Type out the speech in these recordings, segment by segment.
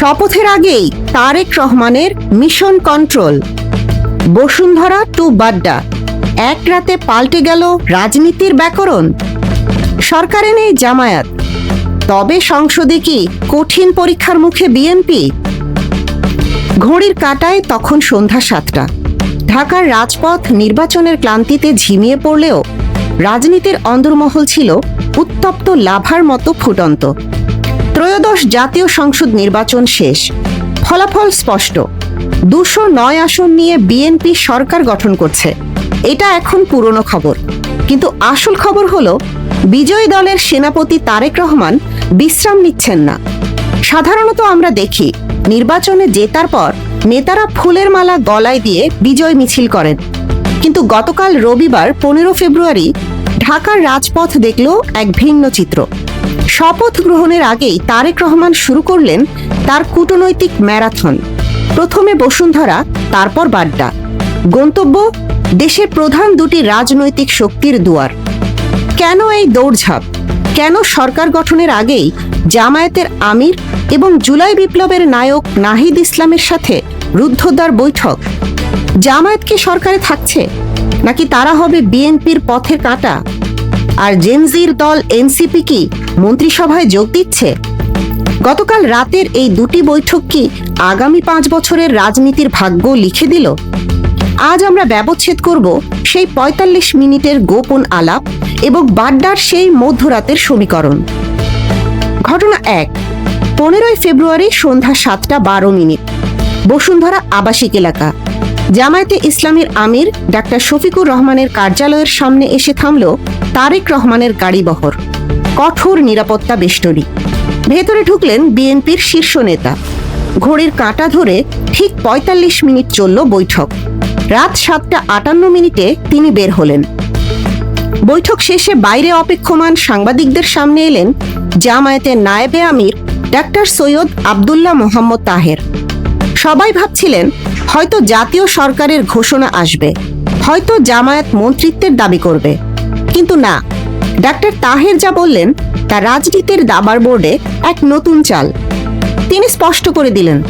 শপথের আগেই তারেক রহমানের mission control. Bashundhara to Badda. এক রাতে পাল্টে গেল রাজনীতির ব্যাকরণ। সরকারে নেই জামায়াত। তবে সংসদে কি কঠিন পরীক্ষার মুখে বিএনপি? ঘড়ির কাটায় তখন সন্ধ্যা সাতটা। ঢাকার রাজপথ নির্বাচনের ক্লান্তিতে ঝিমিয়ে পড়লেও রাজনীতির অন্দরমহল ছিল উত্তপ্ত লাভার মতো ফুটন্ত। ত্রয়োদশ জাতীয় সংসদ নির্বাচন শেষ। ফলাফল স্পষ্ট। দুশো নয় আসন নিয়ে বিএনপি সরকার গঠন করছে। এটা এখন পুরনো খবর। কিন্তু আসল খবর হলো, বিজয়ী দলের সেনাপতি তারেক রহমান বিশ্রাম নিচ্ছেন না। সাধারণত আমরা দেখি, নির্বাচনে জেতার পর নেতারা ফুলের মালা গলায় দিয়ে বিজয় মিছিল করেন। কিন্তু গতকাল রবিবার পনেরো ফেব্রুয়ারি ঢাকার রাজপথ দেখল এক ভিন্ন চিত্র। শপথ গ্রহণের আগেই তারেক রহমান শুরু করলেন তার কূটনৈতিক ম্যারাথন। প্রথমে বসুন্ধরা, তারপর বাড্ডা। গন্তব্য, দেশের প্রধান দুটি রাজনৈতিক শক্তির দুয়ার। কেন এই দৌড়ঝাঁপ? কেন সরকার গঠনের আগেই জামায়াতের আমির এবং জুলাই বিপ্লবের নায়ক নাহিদ ইসলামের সাথে রুদ্ধদ্বার বৈঠক? জামায়াত কি সরকারে থাকছে? নাকি তারা হবে বিএনপির পথের কাঁটা? আর জেনজির দল এনসিপি কি মন্ত্রিসভায় যোগ দিচ্ছে? গতকাল রাতের এই দুটি বৈঠক কি আগামী পাঁচ বছরের রাজনীতির ভাগ্য লিখে দিল? আজ আমরা ব্যবচ্ছেদ করব সেই ৪৫ মিনিটের গোপন আলাপ এবং বাড্ডার সেই মধ্যরাতের সমীকরণ। ঘটনা এক, পনেরোই ফেব্রুয়ারি সন্ধ্যা সাতটা বারো মিনিট, বসুন্ধরা আবাসিক এলাকা। জামায়াতে ইসলামের আমির ডাক্তার শফিকুর রহমানের কার্যালয়ের সামনে এসে থামল তারেক রহমানের গাড়িবহর। কঠোর নিরাপত্তা বেষ্টনী। ভেতরে ঢুকলেন বিএনপির শীর্ষ নেতা। ঘড়ির কাঁটা ধরে ঠিক ৪৫ মিনিট চলল বৈঠক। রাত সাতটা আটান্ন মিনিটে তিনি বের হলেন। বৈঠক শেষে বাইরে অপেক্ষমান সাংবাদিকদের সামনে এলেন জামায়াতের নায়েবে আমির ডাক্তার সৈয়দ আবদুল্লাহ মোহাম্মদ তাহের। সবাই ভাবছিলেন, হয়তো জাতীয় সরকারের ঘোষণা আসবে, হয়তো জামায়াত মন্ত্রিত্বের দাবি করবে। কিন্তু না ডাক্তার তাহের যা বললেন, তা রাজনীতির দাবার বোর্ডে এক নতুন চাল। তিনি স্পষ্ট করে দিলেন,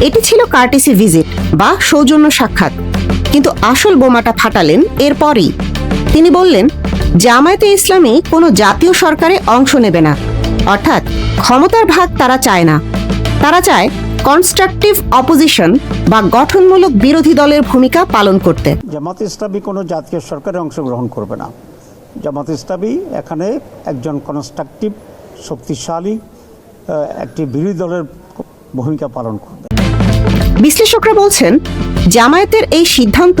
এটি ছিল কার্টিসি ভিজিট বা সৌজন্য সাক্ষাৎ। কিন্তু আসল বোমাটা ফাটালেন এরপরই। তিনি বললেন, জামায়াতে ইসলামী কোনো জাতীয় সরকারে অংশ নেবে না। অর্থাৎ ক্ষমতার ভাগ তারা চায় না। তারা চায় কনস্ট্রাকটিভ অপোজিশন বা গঠনমূলক বিরোধী দলের ভূমিকা পালন করতে। জামাত ইসলামী কোনো জাতীয় সরকারে অংশগ্রহণ করবে না। জামাত ইসলামী এখানে একজন কনস্ট্রাকটিভ শক্তিশালী একটি বিরোধী দলের ভূমিকা পালন করবে। বিশ্লেষকরা বলছেন, জামায়াতের এই সিদ্ধান্ত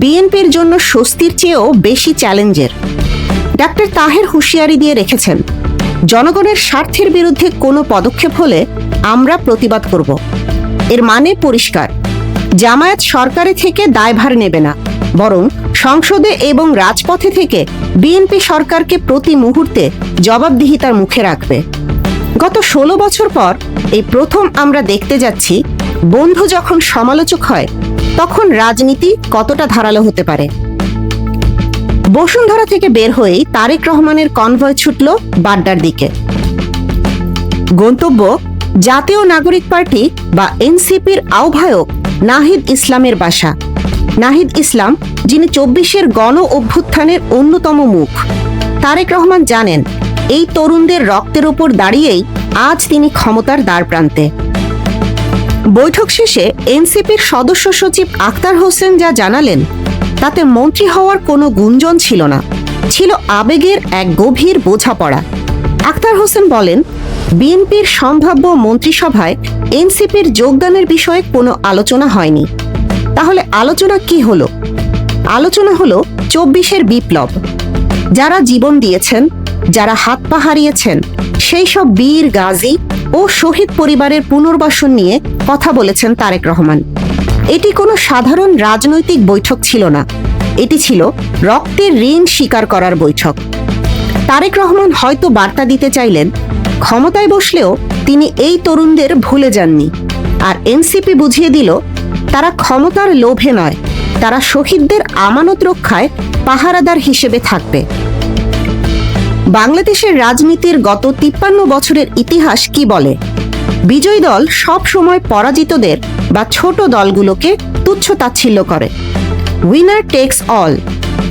বিএনপির জন্য স্বস্তির চেয়েও বেশি চ্যালেঞ্জের। ডাক্তার তাহের হুঁশিয়ারি দিয়ে রেখেছেন, জনগণের স্বার্থের বিরুদ্ধে কোনো পদক্ষেপ হলে আমরা প্রতিবাদ করব। এর মানে পরিষ্কার, জামায়াত সরকারে থেকে দায়ভার নেবে না। বরং সংসদে এবং রাজপথে থেকে বিএনপি সরকারকে প্রতি মুহূর্তে জবাবদিহিতার মুখে রাখবে। গত ষোলো বছর পর এই প্রথম আমরা দেখতে যাচ্ছি, বন্ধু যখন সমালোচক হয়, তখন রাজনীতি কতটা ধারালো হতে পারে। বসুন্ধরা থেকে বের হয়েই তারেক রহমানের কনভয় ছুটল বাড্ডার দিকে। গন্তব্য জাতীয় নাগরিক পার্টি বা এনসিপির আহ্বায়ক নাহিদ ইসলামের বাসা। নাহিদ ইসলাম, যিনি চব্বিশের গণ অভ্যুত্থানের অন্যতম মুখ। তারেক রহমান জানেন, এই তরুণদের রক্তের ওপর দাঁড়িয়েই আজ তিনি ক্ষমতার দ্বারপ্রান্তে। বৈঠক শেষে এনসিপির সদস্য সচিব আখতার হোসেন যা জানালেন, তাতে মন্ত্রী হওয়ার কোনো গুঞ্জন ছিল না, ছিল আবেগের এক গভীর বোঝাপড়া। আখতার হোসেন বলেন, বিএনপির সম্ভাব্য মন্ত্রিসভায় এনসিপির যোগদানের বিষয়ে কোনো আলোচনা হয়নি। তাহলে আলোচনা কি হলো? আলোচনা হলো চব্বিশের বিপ্লব। যারা জীবন দিয়েছেন, যারা হাত পা হারিয়েছেন, সেই সব বীর, গাজী ও শহীদ পরিবারের পুনর্বাসন নিয়ে কথা বলেছেন তারেক রহমান। এটি কোনো সাধারণ রাজনৈতিক বৈঠক ছিল না। এটি ছিল রক্তের ঋণ স্বীকার করার বৈঠক। তারেক রহমান হয়তো বার্তা দিতে চাইলেন, ক্ষমতায় বসলেও তিনি এই তরুণদের ভুলে যাননি। আর এনসিপি বুঝিয়ে দিল তারা ক্ষমতার লোভে নয়, তারা শহীদদের আমানত রক্ষায় পাহারাদার হিসেবে থাকবে। বাংলাদেশের রাজনীতির গত তিপ্পান্ন বছরের ইতিহাস কি বলে? বিজয়ী দল সব সময় পরাজিতদের বা ছোট দলগুলোকে তুচ্ছ তাচ্ছিল্য করে। উইনার টেক্স অল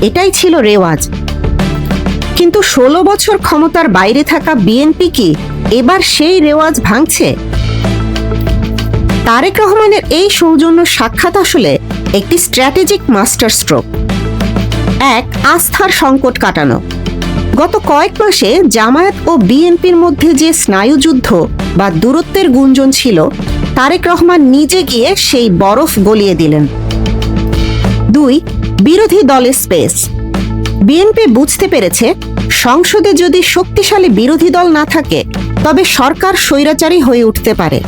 এটাই ছিল রেওয়াজ। কিন্তু ষোলো বছর ক্ষমতার বাইরে থাকা বিএনপি কি এবার সেই রেওয়াজ ভাঙছে? তারেক রহমানের এই সৌজন্য সাক্ষাৎ আসলে একটি স্ট্র্যাটেজিক মাস্টার স্ট্রোক এক, আস্থার সংকট কাটানো। গত কয়েক মাসে জামায়াত ও বিএনপির মধ্যে যে স্নায়ুযুদ্ধ বা দূরত্বের গুঞ্জন ছিল, তারেক রহমান নিজে গিয়ে সেই বরফ গলিয়ে দিলেন। দুই, বিরোধী দলের স্পেস। বিএনপি বুঝতে পেরেছে, সংসদে যদি শক্তিশালী বিরোধী দল না থাকে, তবে সরকার স্বৈরাচারী হয়ে উঠতে পারে।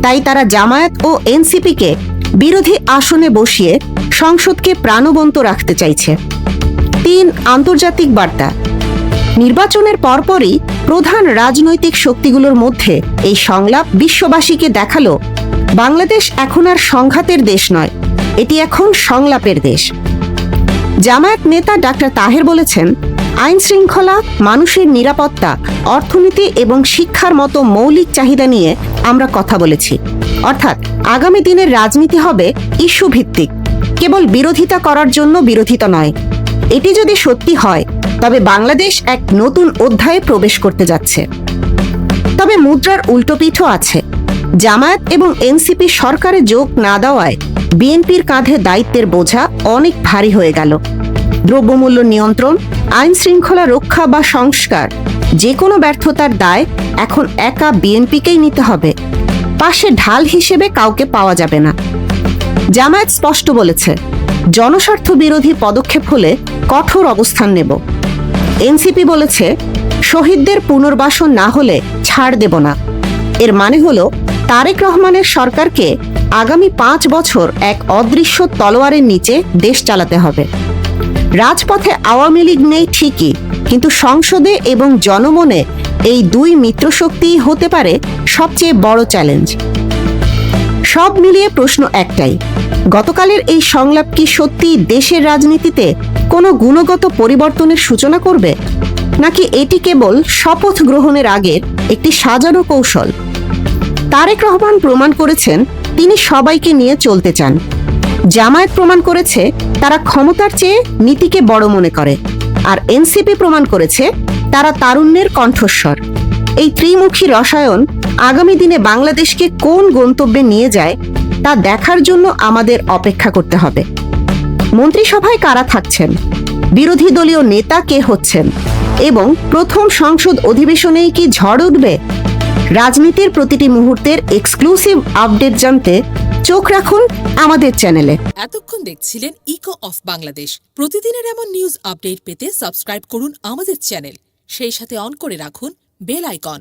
তাই তারা জামায়াত ও এনসিপিকে বিরোধী আসনে বসিয়ে সংসদকে প্রাণবন্ত রাখতে চাইছে। তিন আন্তর্জাতিক বার্তা। নির্বাচনের পরপরই প্রধান রাজনৈতিক শক্তিগুলোর মধ্যে এই সংলাপ বিশ্ববাসীকে দেখাল, বাংলাদেশ এখন আর সংঘাতের দেশ নয়, এটি এখন সংলাপের দেশ। জামায়াত নেতা ডাক্তার তাহের বলেছেন আইন শৃঙ্খলা মানুষের নিরাপত্তা, অর্থনীতি এবং শিক্ষার মতো মৌলিক চাহিদা নিয়ে আমরা কথা বলেছি। অর্থাৎ আগামী দিনের রাজনীতি হবে ইস্যু ভিত্তিক কেবল বিরোধিতা করার জন্য বিরোধিতা নয়। এটি যদি সত্যি হয়, তবে বাংলাদেশ এক নতুন অধ্যায়ে প্রবেশ করতে যাচ্ছে। তবে মুদ্রার উল্টোপিঠও আছে। জামায়াত এবং এনসিপি সরকারে যোগ না দেওয়ায় বিএনপির কাঁধে দায়িত্বের বোঝা অনেক ভারী হয়ে গেল। দ্রব্যমূল্য নিয়ন্ত্রণ আইন শৃঙ্খলা রক্ষা বা সংস্কার, যে কোনো ব্যর্থতার দায় এখন একা বিএনপিকেই নিতে হবে। পাশে ঢাল হিসেবে কাউকে পাওয়া যাবে না। জামায়াত স্পষ্ট বলেছে, জনস্বার্থ বিরোধী পদক্ষেপ হলে কঠোর অবস্থান নেব। এনসিপি বলেছে, শহীদদের পুনর্বাসন না হলে ছাড় দেব না। এর মানে হলো, তারেক রহমানের সরকারকে আগামী পাঁচ বছর এক অদৃশ্য তলোয়ারের নিচে দেশ চালাতে হবে। রাজপথে আওয়ামী লীগ নেই ঠিকই, কিন্তু সংসদে এবং জনমনে এই দুই মিত্রশক্তিই হতে পারে সবচেয়ে বড় চ্যালেঞ্জ। সব মিলিয়ে প্রশ্ন একটাই, গতকালের এই সংলাপ কি সত্যি দেশের রাজনীতিতে কোনো গুণগত পরিবর্তনের সূচনা করবে? নাকি এটি কেবল শপথ গ্রহণের আগের একটি সাজানো কৌশল? তারেক রহমান প্রমাণ করেছেন, তিনি সবাইকে নিয়ে চলতে চান। জামায়াত প্রমাণ করেছে তারা ক্ষমতার চেয়ে নীতিকে বড় মনে করে। আর এনসিপি প্রমাণ করেছে তারা তারুণ্যের কণ্ঠস্বর। এই ত্রিমুখী রসায়ন আগামী দিনে বাংলাদেশকে কোন গন্তব্যে নিয়ে যায় তা দেখার জন্য আমাদের অপেক্ষা করতে হবে। মন্ত্রিসভায় কারা থাকছেন? বিরোধী দলীয় নেতা কে হচ্ছেন? এবং প্রথম সংসদ অধিবেশনেই কি ঝড় উঠবে? রাজনীতির প্রতিটি মুহূর্তের এক্সক্লুসিভ আপডেট জানতে চোখ রাখুন আমাদের চ্যানেলে। এতক্ষণ দেখছিলেন ইকো অফ বাংলাদেশ প্রতিদিনের এমন নিউজ আপডেট পেতে সাবস্ক্রাইব করুন আমাদের চ্যানেল। সেই সাথে অন করে রাখুন বেল আইকন